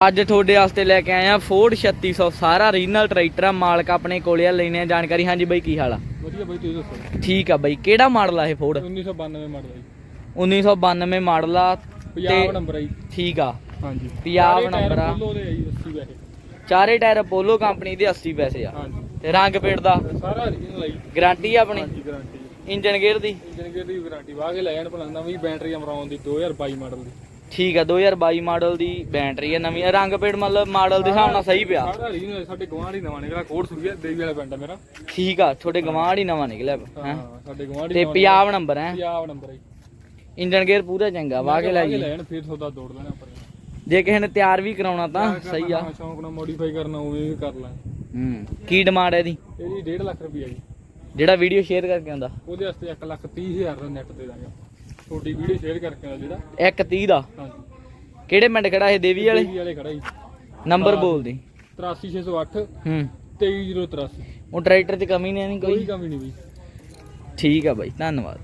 ਅੱਜ ਤੁਹਾਡੇ ਵਾਸਤੇ ਲੈ ਕੇ ਆਏ ਆ ਫੋਰਡ 3600 ਸਾਰਾ ਰੀਜਨਲ ਟਰੈਕਟਰ ਆ ਮਾਲਕ ਆਪਣੇ ਕੋਲੇ ਆ ਲੈਣੇ ਆ ਜਾਣਕਾਰੀ। ਹਾਂਜੀ ਬਾਈ ਕੀ ਹਾਲ ਆ? ਵਧੀਆ ਬਾਈ ਤੁਸੀਂ ਦੱਸੋ? ਠੀਕ ਆ ਬਾਈ ਕਿਹੜਾ ਮਾਡਲ ਆ ਇਹ ਫੋਰਡ 1992 ਮਾਡਲ ਹੈ 1992 ਮਾਡਲ ਆ ਪੰਜਾਬ ਨੰਬਰ ਜੀ। ਠੀਕ ਆ। ਹਾਂਜੀ। ਪੰਜਾਬ ਨੰਬਰ ਆ। ਫੁੱਲ ਉਹਦੇ ਆ ਜੀ 80 ਪੈਸੇ ਚਾਰੇ ਟਾਇਰ ਅਪੋਲੋ ਕੰਪਨੀ ਦੇ 80 ਪੈਸੇ ਆ। ਹਾਂਜੀ। ਤੇ ਰੰਗ ਪੇੜ ਦਾ? ਸਾਰਾ ਰੀਜਨਲ ਹੈ ਜੀ। ਗਾਰੰਟੀ ਆ ਆਪਣੀ? ਹਾਂਜੀ ਗਾਰੰਟੀ ਇੰਜਨ ਗੇਅਰ ਦੀ? ਇੰਜਨ ਗੇਅਰ ਦੀ ਗਾਰੰਟੀ ਵਾਹ ਕੇ ਲੈ ਜਾਣ ਭਲਾ ਨਵੀਂ ਬੈਟਰੀ ਅਮਰਾਉਣ ਦੀ 2022 ਮਾਡਲ ਦੀ। ਠੀਕ ਆ 2022 ਮਾਡਲ ਦੀ ਬੈਟਰੀ ਆ ਨਵੀਂ। ਰੰਗ ਪੇੜ ਮਤਲਬ ਮਾਡਲ ਦੇ ਹਿਸਾਬ ਨਾਲ ਸਹੀ ਪਿਆ। ਰੀਜਨਲ ਸਾਡੇ ਗਵਾਂਢੀ ਨਵਾਂ ਨਿਕਲਿਆ ਕੋਟ ਸੁਰੀਆ ਦੇਵੀ ਵਾਲਾ ਪਿੰਡ ਆ ਮੇਰਾ। ਠੀਕ ਆ ਤੁਹਾਡੇ ਗਵਾਂਢ ਹੀ ਨਵਾਂ ਨਿਕਲਿਆ। ਹੈ ਹਾਂ? ਸਾਡੇ ਗਵਾਂਢੀ ਤੇ ਪੰਜਾਬ ਨੰਬਰ ਹੈ? ਪੰਜਾਬ ਨੰਬਰ ਹੈ। ਇੰਜਨ ਗੇਅਰ ਪੂਰਾ ਚੰਗਾ ਵਾਹ ਕੇ ਲੈ ਜੀ ਲੈ ਜਾਣ ਫਿਰ ਸੌਦਾ ਤੋੜ ਲੈਣਾ ਆਪਾਂ ਜੇ। ਕਿਸੇ ਨੇ ਤਿਆਰ ਵੀ ਕਰਾਉਣਾ ਤਾਂ ਸਹੀ ਆ। ਹਾਂ, ਸ਼ੌਂਕ ਨਾਲ ਮੋਡੀਫਾਈ ਕਰਨਾ ਉਵੇਂ ਵੀ ਕਰ ਲੈ। ਹੂੰ ਕੀ ਡਿਮਾਂਡ ਹੈ ਇਹਦੀ? ਇਹਦੀ 1.5 ਲੱਖ ਰੁਪਈਆ ਜੀ। ਜਿਹੜਾ ਵੀਡੀਓ ਸ਼ੇਅਰ ਕਰਕੇ ਆਉਂਦਾ। ਉਹਦੇ ਵਾਸਤੇ 1 ਲੱਖ 30 ਹਜ਼ਾਰ ਦਾ ਨੈਟ ਦੇ ਦਾਂਗੇ। ਤੁਹਾਡੀ ਵੀਡੀਓ ਸ਼ੇਅਰ ਕਰਕੇ ਆਉਂਦਾ ਜਿਹੜਾ। 130 ਦਾ। ਹਾਂਜੀ। ਕਿਹੜੇ ਪਿੰਡ ਖੜਾ ਇਹ? ਦੇਵੀ ਵਾਲੇ? ਦੇਵੀ ਵਾਲੇ ਖੜਾ ਜੀ। ਨੰਬਰ ਬੋਲ ਦੇ 83608 ਹੂੰ। 23083 ਉਹ ਟਰੈਕਟਰ 'ਚ ਕਮੀ ਨਹੀਂ ਨਹੀਂ ਕੋਈ? ਕੋਈ ਕਮੀ ਨਹੀਂ ਬਈ। ਠੀਕ ਆ ਬਾਈ ਧੰਨਵਾਦ।